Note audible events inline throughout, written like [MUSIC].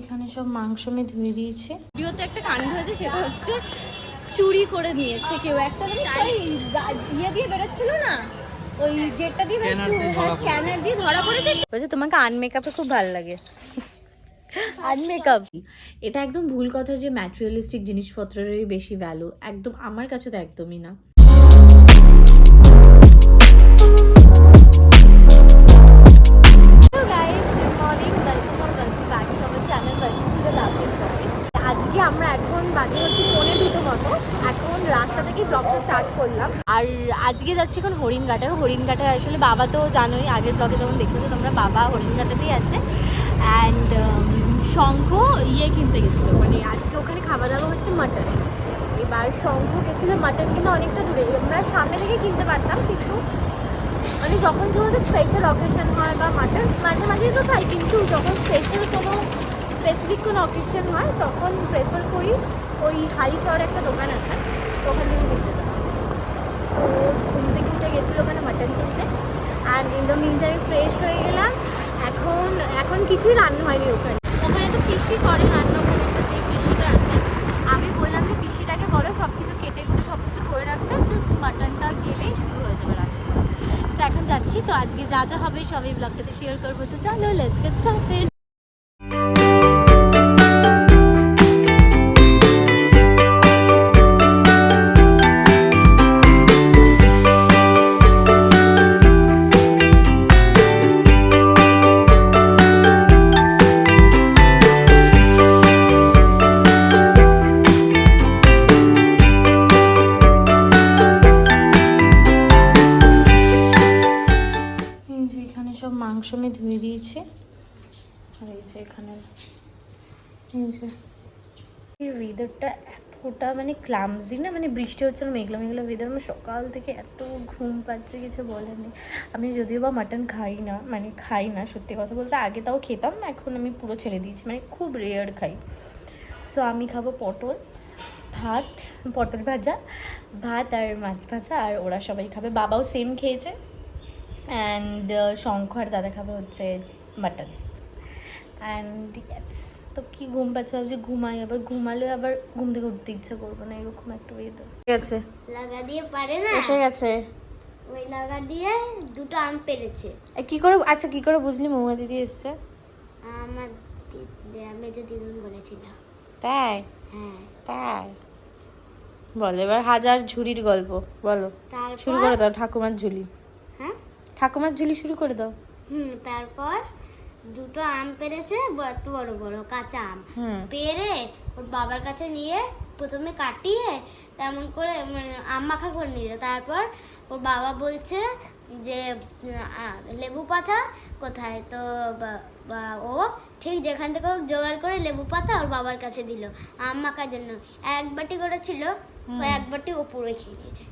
এখানে সব মাংস আমি ধুয়ে দিয়েছি। ভিডিওতে একটা কাণ্ড হয়েছে সেটা হচ্ছে চুরি করে নিয়েছে কেউ। একটা ইয়ে দিয়ে বেরোচ্ছিল না? ওই গেটটা দিয়ে স্ক্যানার দিয়ে ধরা পড়েছে। বলছে তোমাকে আনমেকআপে খুব ভালো লাগে। আনমেকআপ এটা একদম ভুল কথা যে ম্যাটেরিয়ালিস্টিক জিনিসপত্রেরই বেশি ভ্যালু একদম আমার কাছে তো একদমই না। স্টার্ট করলাম। আর আজকে যাচ্ছি এখন হরিণঘাটে। হরিণঘাটে আসলে বাবা তো জানোই, আগের ব্লগে যেমন দেখেছ তোমরা বাবা হরিণঘাটাতেই আছে। অ্যান্ড শঙ্খ ইয়ে কিনতে গেছিল। মানে আজকে ওখানে খাওয়া দাওয়া হচ্ছে মাটন এবার শঙ্খ গেছিল মাটন কিন্তু অনেকটা দূরে। আমরা সামনে থেকে কিনতে পারতাম, কিন্তু মানে যখন কোনো স্পেশাল অকেশন হয় বা মাটন মাঝে মাঝেই তো খাই, কিন্তু যখন স্পেশাল কোনো স্পেসিফিক কোনো অকেশন হয়, তখন প্রেফার করি ওই হালি শহরে একটা দোকান আছে, ওখান থেকে কিনতে। সো ঘুম থেকে উঠে গেছিল ওখানে মাটন কিনতে। And in the meantime fresh হয়ে গেলাম। এখন এখন কিছুই রান্না হয়নি ওখানে। ওখানে তো পিসি করে রান্না ওখানে একটা যে পিসিটা আছে, আমি বললাম যে পিসিটাকে বলো সব কিছু কেটে কুটে সব কিছু করে রাখতে জাস্ট মাটনটা গেলেই শুরু হয়ে যাবে রান্না। সো এখন যাচ্ছি। তো আজকে যা যা হবে সবই ব্লগটাতে শেয়ার করব। তো চলো লেটস গেট স্টার্টেড এই যে। এখানে ওয়েদারটা এতটা মানে ক্লামজি না? মানে বৃষ্টি হচ্ছিল মেঘলা মেঘলা ওয়েদার আমার সকাল থেকে এত ঘুম পাচ্ছে, কিছু বলার নেই। আমি যদিও বা মাটন খাই না মানে খাই না, সত্যি কথা বলতে। আগে তাও খেতাম না এখন আমি পুরো ছেড়ে দিয়েছি মানে খুব রেয়ার খাই। সো আমি খাব পটল, ভাত, পটল ভাজা, ভাত আর মাছ ভাজা, আর ওরা সবাই খাবে। বাবাও সেম খেয়েছে। অ্যান্ড শঙ্খ আর দাদা খাবে হচ্ছে মাটন অ্যান্ড ইয়েস তো কি ঘুম পাচ্ছে ভাবছি ঘুমাই আবার। ঘুমালে আবার ঘুম থেকে উঠতে ইচ্ছা করব না এরকম একটা ওয়েদার গেছে লাগা দিয়ে পারে না? এসে গেছে। ওই লাগা দিয়ে দুটো আম পেরেছে। কি করে আচ্ছা কি করে বুঝলি? মৌমা দিদি এসছে। আমার মেজো দিদুন বলেছিল তাই? হ্যাঁ। তাই? বলো এবার হাজার ঝুড়ির গল্প। বলো। শুরু করে দাও ঠাকুমার ঝুলি। হ্যাঁ? ঠাকুমার ঝুলি শুরু করে দাও। হুম তারপর? দুটো আম পেরেছে এত বড় বড় কাঁচা আম। পেরে ওর বাবার কাছে নিয়ে প্রথমে কাটিয়ে তেমন করে মানে আম মাখা করে নিল। তারপর ওর বাবা বলছে যে লেবু পাতা কোথায়? তো ও ঠিক যেখান থেকে জোগাড় করে লেবু পাতা ওর বাবার কাছে দিল আম মাখার জন্য। এক বাটি করেছিল ও এক বাটি ও পুরো খেয়ে দিয়েছে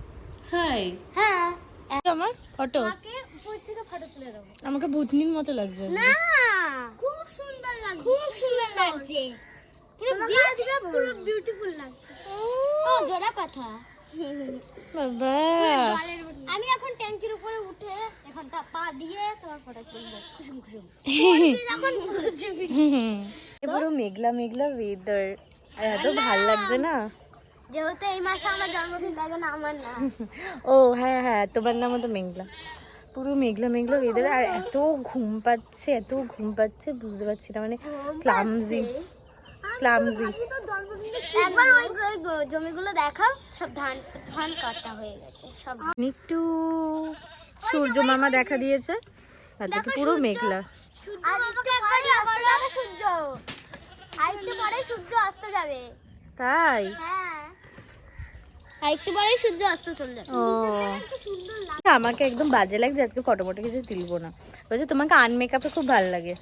হাই। হ্যাঁ। আমার ফটো আমাকে উপর থেকে ফটো তুলে দেবো। আমাকে ভূতনির মতো লাগছে। না! খুব সুন্দর লাগছে। খুব সুন্দর লাগছে। পুরো বিউটিফুল লাগছে। ও জোড়া কথা বাবা। আমি এখন ট্যাঙ্কির উপরে উঠে এখানটা পা দিয়ে তোমার ফটো তুলবো। খুশুম খুশুম। যখন বলছে। পুরো মেঘলা মেঘলা ওয়েদার আর এত ভালো লাগছে না? যেহেতু এই মাসে আমার জন্মদিন লাগে না আমার না। [LAUGHS] ও হ্যাঁ হ্যাঁ তোমার নামও তো মেঘলা। পুরো মেঘলা মেঘলা ওয়েদার আর এত ঘুম পাচ্ছে এত ঘুম পাচ্ছে বুঝতে পারছি না মানে ক্লামজি ক্লামজি একবার ওই জমিগুলো দেখাও সব ধান ধান কাটা হয়ে গেছে সব। একটু সূর্য মামা দেখা দিয়েছে আর দেখি পুরো মেঘলা। সূর্য আর একটু পরে সূর্য আসতে যাবে। তাই? হ্যাঁ আর একটু পরে সূর্য অস্ত চলে যাবে ও আমাকে একদম বাজে লাগছে আজকে ফটো ফটো কিছু তুলবো না। বলছে তোমাকে আনমেকআপে খুব ভালো লাগে।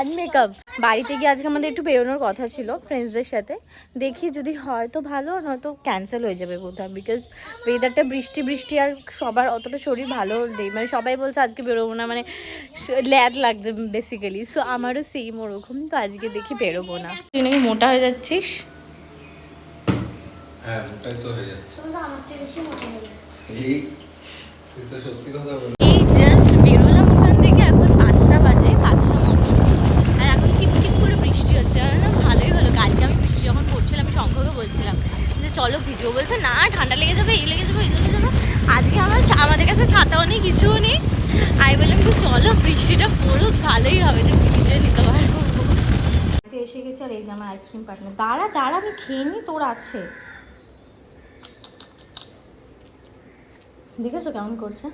আনমেকআপ বাড়িতে গিয়ে আজকে আমাদের একটু বেরোনোর কথা ছিল ফ্রেন্ডসদের সাথে। দেখি যদি হয় তো ভালো নয়তো ক্যান্সেল হয়ে যাবে বোধহয় বিকজ ওয়েদারটা বৃষ্টি বৃষ্টি আর সবার অতটা শরীর ভালো নেই। মানে সবাই বলছে আজকে বেরোবো না মানে ল্যাদ লাগছে বেসিক্যালি সো আমারও সেম ওরকম তো আজকে দেখি বেরোবো না। তুই নাকি মোটা হয়ে যাচ্ছিস? এই জাস্ট বেরোলাম ওখান থেকে এখন পাঁচটা বাজে পাঁচটা মতো। আর এখন টিপ করে বৃষ্টি হচ্ছে না ভালোই ভালো কালকে আমি বৃষ্টি যখন পড়ছিলাম আমি শঙ্করকে বলছিলাম যে চলো ভিজো। বলছে না ঠান্ডা লেগে যাবে এই লেগে যাবে এই লেগে যাবে। আজকে আমার আমাদের কাছে ছাতাও নেই কিছুও নেই। আমি বললাম যে চলো বৃষ্টিটা পড়ুক ভালোই হবে যে ভিজে নিতে পারব। এসে গেছে আর এই যে আমার আইসক্রিম পার্টনার। দাঁড়া দাঁড়া আমি খেয়ে নি তোর আছে। দেখেছ কেমন করছে?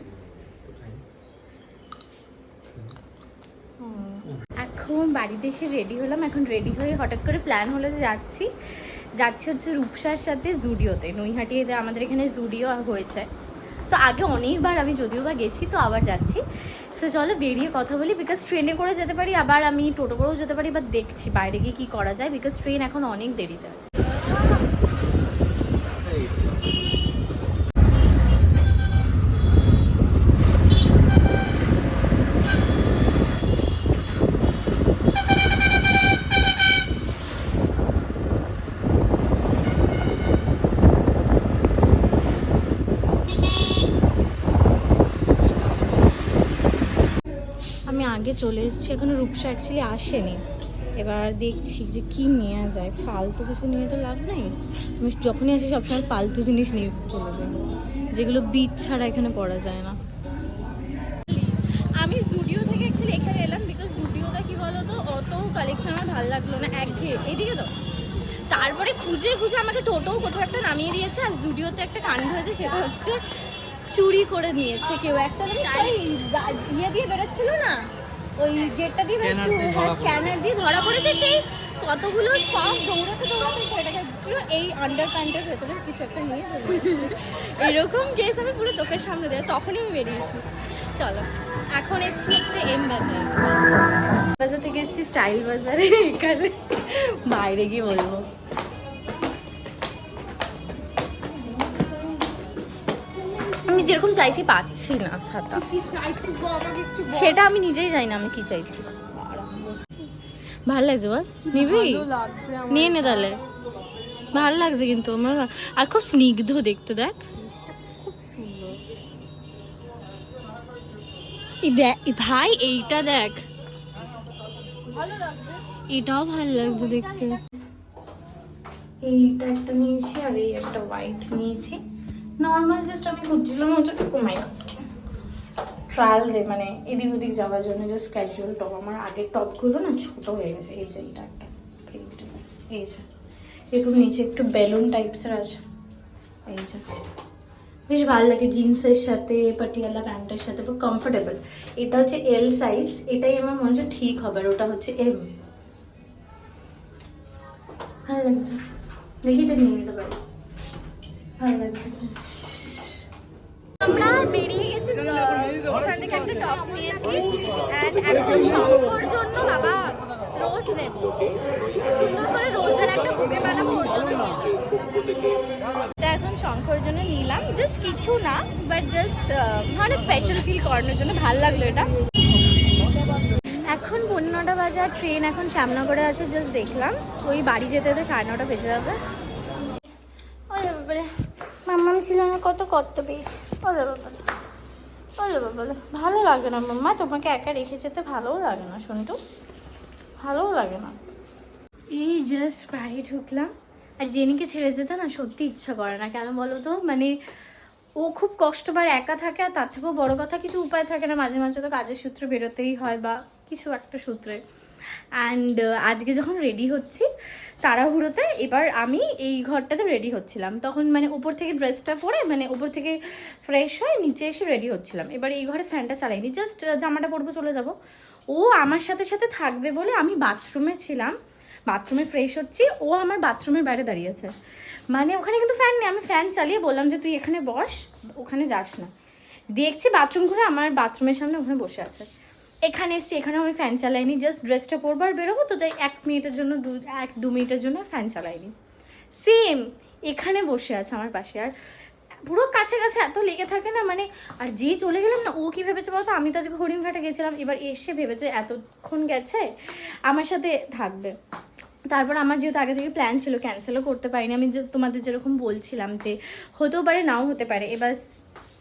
এখন বাড়িতে এসে রেডি হলাম। এখন রেডি হয়ে হঠাৎ করে প্ল্যান হলো যে যাচ্ছি। যাচ্ছি হচ্ছে রূপসার সাথে জুডিওতে। নৈহাটিতে আমাদের এখানে জুডিও হয়েছে। সো আগে অনেকবার আমি যদিও বা গেছি, তো আবার যাচ্ছি। সো চলো বেরিয়ে কথা বলি। বিকজ ট্রেনে করে যেতে পারি, আবার আমি টোটো করেও যেতে পারি বা দেখছি বাইরে গিয়ে কী করা যায় বিকজ ট্রেন এখন অনেক দেরিতে আছে। আগে চলে এসেছি এখনও রূপসা অ্যাকচুয়ালি আসেনি। এবার দেখছি যে কি নেওয়া যায়। ফালতু কিছু নিয়ে তো লাভ নেই। আমি যখনই আসি সবসময় ফালতু জিনিস নিয়ে চলে যাই। যেগুলো বিট ছাড়া এখানে পড়া যায় না। আমি জুডিও থেকে অ্যাকচুয়ালি এখানে এলাম বিকজ জুডিওটা কি বলো তো অত কালেকশন আমার ভালো লাগল না একঘেয়ে এইদিকে তো। তারপরে খুঁজে খুঁজে আমাকে টোটোও কোথাও একটা নামিয়ে দিয়েছে আর জুডিওতে একটা কাণ্ড হয়েছে সেটা হচ্ছে চুরি করে নিয়েছে কেউ একটা। ইয়ে দিয়ে বেরোচ্ছিল না? ওই গেটটা দিয়ে স্ক্যানার দিয়ে ধরা পড়েছে। সেই কতগুলো সব দৌড়াতে দৌড়াতে সেটাকে পুরো এই আন্ডার প্যান্টের ভেতরে কিছু একটা নিয়ে চলে এরকম কেস আমি পুরো চোখের সামনে দেয় তখনই আমি বেরিয়েছি। চলো এখন এসছি হচ্ছে এম বাজার বাজার থেকে এসেছি স্টাইল বাজারে এখানে বাইরে গিয়ে বলব। যেরকম চাইছি পাচ্ছি না ছাতা। সেটা আমি নিজেই জানি না আমি কি চাইছি। ভালো লাগছে বল? নিবি? নিয়ে নে তাহলে। ভালো লাগছে কিন্তু আমার। আর খুব স্নিগ্ধ দেখতে দেখ। দেখ ভাই এইটা দেখ। এটাও ভালো লাগছে দেখতে। এইটা একটা নিয়েছি আর এই একটা হোয়াইট নিয়েছি। নর্মাল জাস্ট আমি খুঁজছিলাম, ওটা ও মাই ট্রায়াল দে মানে এদিক ওদিক যাওয়ার জন্য জাস্ট ক্যাজুয়াল টপ আমার আগের টপগুলো না ছোট হয়ে গেছে। এই যে এইটা একটা এই যে, এরকম নিচে একটু বেলুন টাইপসের আছে। এই যে, বেশ ভালো লাগে জিন্সের সাথে, পাটিয়ালা প্যান্টের সাথে, খুব কমফোর্টেবল এটা হচ্ছে এল সাইজ এটাই আমার মনে হচ্ছে ঠিক হবে, আর ওটা হচ্ছে এম ভালো লাগছে। দেখি এটা নিয়ে নিতে পারি। আমরা বেরিয়ে গেছি ওখান থেকে একটা টপ নিয়েছি অ্যান্ড শঙ্কর জন্য বাবা রোজ নেব। সুন্দর করে রোজের একটা বুকে বানাবো এখন শঙ্কর জন্য নিলাম। জাস্ট কিছু না বাট জাস্ট মানে স্পেশাল ফিল করানোর জন্য ভালো লাগল এটা। এখন পনেরো নটা বাজার ট্রেন এখন শ্যামনগরে আছে জাস্ট দেখলাম। ওই বাড়ি যেতে যেতে সাড়ে নটা বেজে যাবে। ছিল না কত পেয়েছি ওলে বাবারে ওলে বাবারে ভালো লাগে না মাম্মা, তোমাকে একা রেখে যেতে ভালোও লাগে না, শুনটু। ভালোও লাগে না। এই জাস্ট বাড়ি ঢুকলাম। আর জেনিকে ছেড়ে যেতে না সত্যি ইচ্ছা করে না, কেন বলো তো? মানে ও খুব কষ্ট পায়, একা থাকে, আর তার থেকেও বড় কথা কিছু উপায় থাকে না। মাঝে মাঝে তো কাজের সূত্রে বেরোতেই হয় বা কিছু একটা সূত্রে। অ্যান্ড আজকে যখন রেডি হচ্ছি তাড়াহুড়োতে এবার আমি এই ঘরটাতে রেডি হচ্ছিলাম। তখন মানে উপর থেকে ড্রেসটা পরে মানে উপর থেকে ফ্রেশ হয়ে নিচে এসে রেডি হচ্ছিলাম। এবার এই ঘরে ফ্যানটা চালাইনি জাস্ট জামাটা পরবো চলে যাব। ও আমার সাথে সাথে থাকবে বলে আমি বাথরুমে ছিলাম বাথরুমে ফ্রেশ হচ্ছি, ও আমার বাথরুমের বাইরে দাঁড়িয়েছে মানে ওখানে কিন্তু ফ্যান নেই, আমি ফ্যান চালিয়ে বললাম যে তুই এখানে বস, ওখানে যাস না। দেখছি বাথরুম ঘুরে আমার বাথরুমের সামনে ওখানে বসে আছে। এখানে এসছি, এখানেও আমি ফ্যান চালাইনি জাস্ট ড্রেসটা পরবো আর বেরোবো, তো তাই এক মিনিটের জন্য দু, এক, দু মিনিটের জন্য ফ্যান চালাইনি। সেম এখানে বসে আছে আমার পাশে, আর পুরো কাছে কাছে এত লেগে থাকে না মানে আর যে চলে গেলাম না, ও কি ভেবেছে বলতো? আমি তো আজকে হরিণঘাটে গেছিলাম, এবার এসে ভেবেছে এতক্ষণ গেছে, আমার সাথে থাকবে। তারপর আমার যেহেতু আগে থেকে প্ল্যান ছিল ক্যান্সেলও করতে পারিনি, আমি তোমাদের যেরকম বলছিলাম যে হতেও পারে, নাও হতে পারে, এবার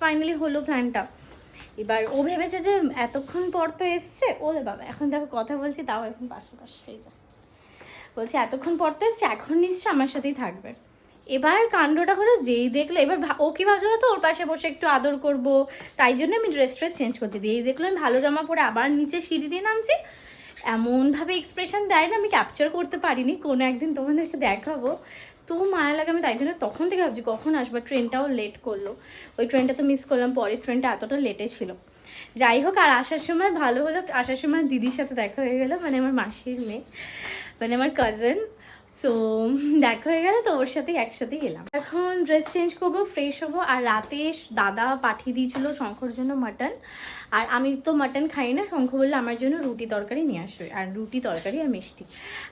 ফাইনালি হলো প্ল্যানটা এবার ও ভেবেছে যে এতক্ষণ পর তো এসছে। ওরে বাবা, এখন দেখো কথা বলছি, তাও এখন পাশে পাশে এই যা বলছি, এতক্ষণ পর তো এসছে, এখন নিশ্চয় আমার সাথেই থাকবে। এবার কাণ্ডটা হলো যেই দেখল, এবার ও কি ভাবছিল তো ওর পাশে বসে একটু আদর করব, তাই জন্য আমি ড্রেস ট্রেস চেঞ্জ করতে দিই এই দেখল, আমি ভালো জামা পরে আবার নিচে সিঁড়ি দিয়ে নামছি। এমনভাবে এক্সপ্রেশন দেয় না, আমি ক্যাপচার করতে পারিনি। কোনো একদিন তোমাদেরকে দেখাবো। তো মায়া লাগে, আমি তাই জন্য তখন থেকে ভাবছি কখন আসব। ট্রেনটাও লেট করল। ওই ট্রেনটা তো মিস করলাম, পরের ট্রেনটা এতটা লেটে ছিল। যাই হোক, আর আসার সময় ভালো হলো। আসার সময় দিদির সাথে দেখা হয়ে গেলো মানে আমার মাসির মেয়ে মানে আমার কাজিন সো [LAUGHS] দেখা হয়ে গেল তো, ওর সাথেই একসাথেই গেলাম। এখন ড্রেস চেঞ্জ করব ফ্রেশ হব, আর রাতে দাদা পাঠিয়ে দিয়েছিল শঙ্কর জন্য মাটন আর আমি তো মাটন খাই না, শঙ্খ বললে আমার জন্য রুটি তরকারি নিয়ে আসবে, আর রুটি তরকারি আর মিষ্টি।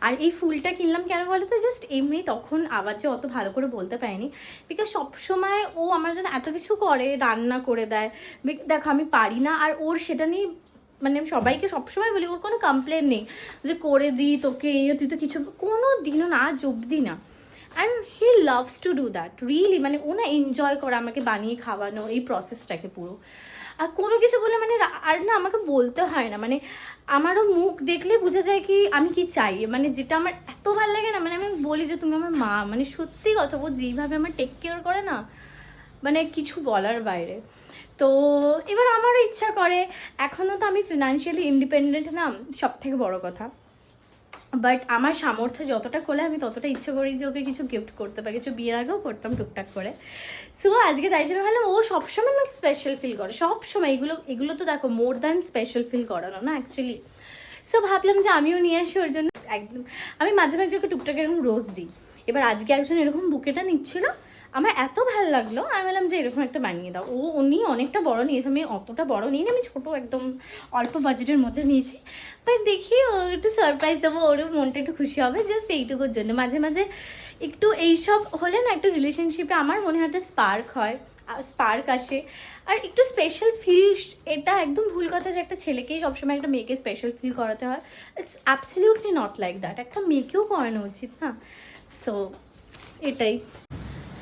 আর এই ফুলটা কিনলাম কেন বলো তো জাস্ট এমনি তখন আওয়াজে অত ভালো করে বলতে পারিনি। বিকজ সবসময় ও আমার জন্য এত কিছু করে, রান্না করে দেয়। দেখো, আমি পারি না, আর ওর সেটা নিয়ে মানে আমি সবাইকে সবসময় বলি, ওর কোনো কমপ্লেন নেই যে করে দিই তোকে তুই তো কিছু, কোনো দিনও না, আজ অব্দি না। And he loves to do that really মানে ও না এনজয় করে আমাকে বানিয়ে খাওয়ানো, এই প্রসেসটাকে পুরো। আর কোনো কিছু বলে মানে আর না আমাকে বলতে হয় না মানে আমারও মুখ দেখলে বোঝা যায় কি আমি কি চাই মানে যেটা আমার এত ভালো লাগে না মানে আমি বলি যে তুমি আমার মা মানে সত্যি কথা, ও যেইভাবে আমার টেক কেয়ার করে না মানে কিছু বলার বাইরে। তো এবার আমারও ইচ্ছা করে। এখনও তো আমি ফিনান্সিয়ালি ইন্ডিপেন্ডেন্ট না সব থেকে বড় কথা। বাট আমার সামর্থ্য যতটা করলে আমি ততটা ইচ্ছে করি যে ওকে কিছু গিফট করতে পারি কিছু বিয়ের আগেও করতাম টুকটাক করে। সো আজকে তাই জন্য ভাবলাম, ও সবসময় আমাকে স্পেশাল ফিল করে, সবসময় এগুলো এগুলো তো দেখো মোর দ্যান স্পেশাল ফিল করানো না অ্যাকচুয়ালি সো ভাবলাম যে আমিও নিয়ে আসি ওর জন্য। একদম, আমি মাঝে মাঝে ওকে টুকটাক এরকম রোজ দিই। এবার আজকে একজন এরকম বুকেটা নিচ্ছিল আমার এত ভালো লাগল। আমি বললাম যে এরকম একটা বানিয়ে দাও। ও, উনি অনেকটা বড় নিয়েছে। আমি অতটা বড় নিইনি, আমি ছোটো একদম অল্প বাজেটের মধ্যে নিয়েছি। বাট দেখি, ও একটু সারপ্রাইজ দেবো, ওরও মনটা একটু খুশি হবে। জাস্ট এইটুকুর জন্য। মাঝে মাঝে একটু এইসব হলে না একটা রিলেশনশিপে আমার মনে হয় একটা স্পার্ক হয়। স্পার্ক আসে। আর একটু স্পেশাল ফিল এটা একদম ভুল কথা যে একটা ছেলেকেই সবসময় একটা মেয়েকে স্পেশাল ফিল করাতে হয়। It's absolutely not like that একটা মেয়েকেও করানো উচিত না। সো এটাই।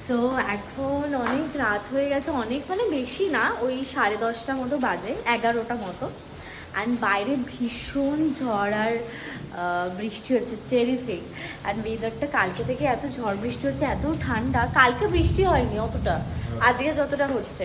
সো এখন অনেক রাত হয়ে গেছে, অনেক মানে বেশি না, ওই সাড়ে দশটা মতো বাজে, এগারোটা মতো। অ্যান্ড বাইরে ভীষণ ঝড় আর বৃষ্টি হচ্ছে টেরিফিক অ্যান্ড ওয়েদারটা কালকে থেকে এত ঝড় বৃষ্টি হচ্ছে এত ঠান্ডা। কালকে বৃষ্টি হয়নি অতটা। আজকে যতটা হচ্ছে।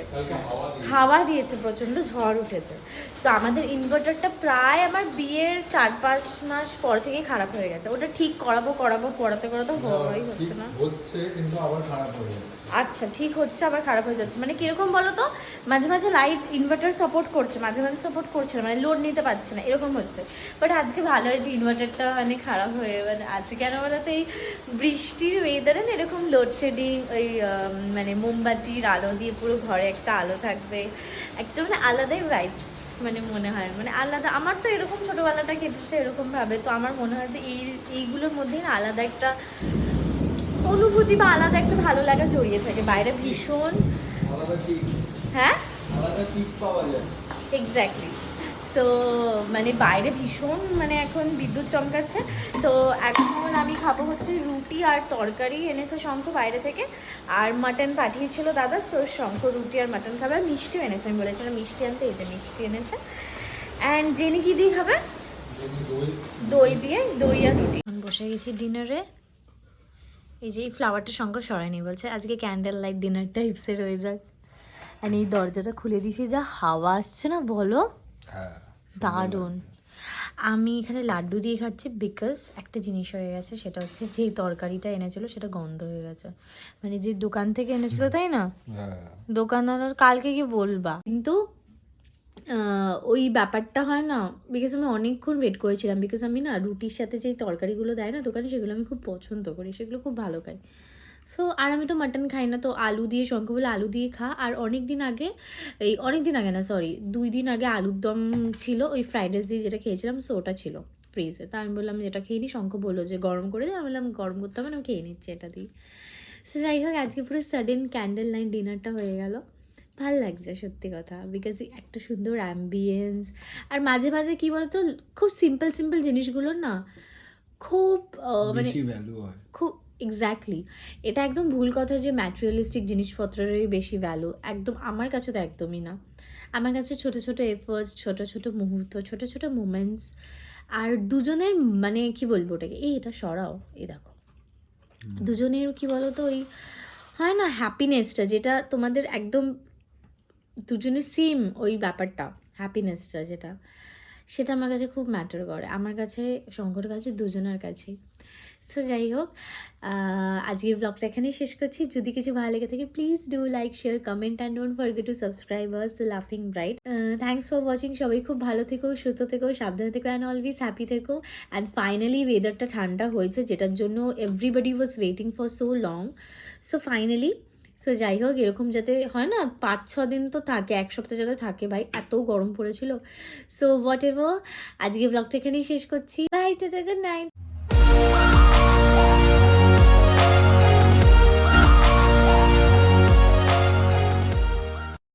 হাওয়া দিয়েছে। প্রচণ্ড ঝড় উঠেছে। তো আমাদের ইনভার্টারটা প্রায় আমার বিয়ের চার পাঁচ মাস পর থেকেই খারাপ হয়ে গেছে। ওটা ঠিক করাবো করাবো করাতে করাতে হওয়াই হচ্ছে না। হচ্ছে কিন্তু আবার খারাপ হয়ে যাচ্ছে আচ্ছা ঠিক হচ্ছে, আবার খারাপ হয়ে যাচ্ছে। মানে কীরকম বলো তো মাঝে মাঝে লাইট ইনভার্টার সাপোর্ট করছে, মাঝে মাঝে সাপোর্ট করছে না মানে লোড নিতে পারছে না, এরকম হচ্ছে। বাট আজকে ভালো হয়েছে ইনভার্টারটা মানে খারাপ হয়ে মানে আজকে কেন বলো তো এই বৃষ্টির ওয়েদারে না এরকম লোডশেডিং ওই মানে মোমবাতির আলো দিয়ে পুরো ঘরে একটা আলো থাকবে। একটা মানে আলাদাই ভাইবস মানে মনে হয়। মানে আলাদা, আমার তো এরকম ছোটোবেলাটা কেটেছে এরকমভাবে। তো আমার মনে হয় যে এই, এইগুলোর মধ্যেই না আলাদা একটা অনুভূতি বা আলাদা একটা ভালো লাগা জড়িয়ে থাকে। বাইরে ভীষণ হ্যাঁ? এক্স্যাক্টলি সো মানে বাইরে ভীষণ মানে এখন বিদ্যুৎ চমকাচ্ছে। তো এখন আমি খাব হচ্ছে রুটি আর তরকারি এনেছে শঙ্খ বাইরে থেকে। আর মাটন পাঠিয়েছিল দাদা সো শঙ্খ রুটি আর মাটন খাবে। আর মিষ্টিও এনেছে আমি বলেছিলাম মিষ্টি আনতে এই যে মিষ্টি এনেছে। অ্যান্ড জেনে কি দিয়ে খাবে? দই। দই দিয়ে দই আর রুটি। বসে গেছি ডিনারে এই যে এই ফ্লাওয়ারটা শঙ্কর সরায়নি বলছে আজকে ক্যান্ডেল লাইট ডিনার টাইপসের হয়ে যাক। আর এই দরজাটা খুলে দিয়েছি যা হাওয়া আসছে না বলো? হ্যাঁ দারুণ। আমি এখানে লাড্ডু দিয়ে খাচ্ছি বিকজ একটা জিনিস হয়ে গেছে সেটা হচ্ছে যে তরকারিটা এনেছিল সেটা গন্ধ হয়ে গেছে। মানে যে দোকান থেকে এনেছিল তাই না? হ্যাঁ। দোকানদার কালকে কি বলবা। কিন্তু ওই ব্যাপারটা হয় না বিকজ আমি অনেকক্ষণ ওয়েট করেছিলাম বিকজ আমি না রুটির সাথে যেই তরকারিগুলো দেয় না দোকানে, সেগুলো আমি খুব পছন্দ করি, সেগুলো খুব ভালো খাই। সো আর আমি তো মাটন খাই না, তো আলু দিয়ে, শঙ্খ বলে আলু দিয়ে খা, আর অনেক দিন আগে, এই অনেক দিন আগে না সরি দুই দিন আগে আলুর দম ছিল, ওই ফ্রাইড রাইস দিয়ে যেটা খেয়েছিলাম সো ওটা ছিল ফ্রিজে তা আমি বললাম যেটা খেয়ে নিই শঙ্খ বলল যে গরম করে দে। আমি বললাম, গরম করতে হবে না, আমি খেয়ে নিচ্ছি এটা দিয়ে। সো যাই হোক, আজকে পুরো সাডেন ক্যান্ডেল লাইন ডিনারটা হয়ে গেল। ভালো লাগছে সত্যি কথা। বিকজ একটা সুন্দর অ্যাম্বিয়েন্স আর মাঝে মাঝে কি বলতো খুব সিম্পল সিম্পল জিনিসগুলো না খুব মানে খুব এক্স্যাক্টলি এটা একদম ভুল কথা যে ম্যাটেরিয়ালিস্টিক জিনিসপত্রেরই বেশি ভ্যালু একদম আমার কাছে তো একদমই না। আমার কাছে ছোট ছোট এফার্টস ছোট ছোট মুহূর্ত ছোট ছোট মুমেন্টস আর দুজনের মানে কি বলব ওটাকে এই এটা সরাও এই দেখো। দুজনের কি বলতো ওই হয় না হ্যাপিনেসটা যেটা তোমাদের একদম দুজনের সেম ওই ব্যাপারটা হ্যাপিনেসটা যেটা সেটা আমার কাছে খুব ম্যাটার করে। আমার কাছে শঙ্কর কাছে দুজনের কাছেই সো যাই হোক আহ, আজকের ব্লগটা এখানেই শেষ করছি। যদি কিছু ভালো লেগে থাকে please do like share comment and don't forget to subscribe us the লাফিং ব্রাইট থ্যাংকস ফর ওয়াচিং সবাই খুব ভালো থেকো সুস্থ থেকো সাবধানে থেকো অ্যান্ড অলওয়েজ হ্যাপি থেকো। অ্যান্ড ফাইনালি ওয়েদারটা ঠান্ডা হয়েছে যেটার জন্য everybody was waiting for so long so finally so যাই হোক এরকম যাতে হয় না পাঁচ ছ দিন তো থাকে, এক সপ্তাহ যাতে থাকে ভাই, এত গরম পড়েছিল। সো হোয়াট এভার আজকে ব্লগটা এখানেই শেষ করছি। Bye good night